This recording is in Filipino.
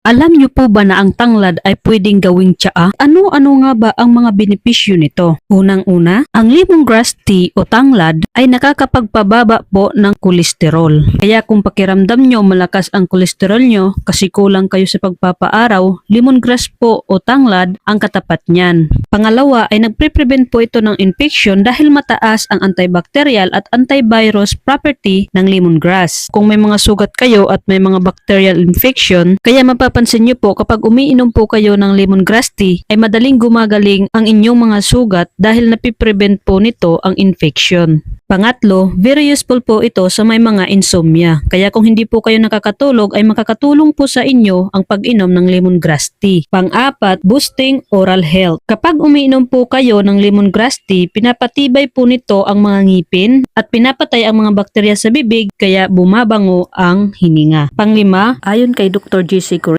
Alam niyo po ba na ang tanglad ay pwedeng gawing tsaa? Ano-ano nga ba ang mga benepisyo nito? Unang-una, ang lemongrass tea o tanglad ay nakakapagpababa po ng kolesterol. Kaya kung pakiramdam nyo malakas ang kolesterol nyo kasi kulang kayo sa pagpapaaraw, lemongrass po o tanglad ang katapat niyan. Pangalawa ay nagpre-prevent po ito ng infection dahil mataas ang antibacterial at antivirus property ng lemongrass. Kung may mga sugat kayo at may mga bacterial infection, kaya mapapansin nyo po kapag umiinom po kayo ng lemongrass tea ay madaling gumagaling ang inyong mga sugat dahil napiprevent po nito ang infection. Pangatlo, very useful po ito sa may mga insomnia. Kaya kung hindi po kayo nakakatulog ay makakatulong po sa inyo ang pag-inom ng lemongrass tea. Pang-apat, boosting oral health. Kapag umiinom po kayo ng lemongrass tea, pinapatibay po nito ang mga ngipin at pinapatay ang mga bakterya sa bibig kaya bumabango ang hininga. Panglima, ayon kay Dr. J.C.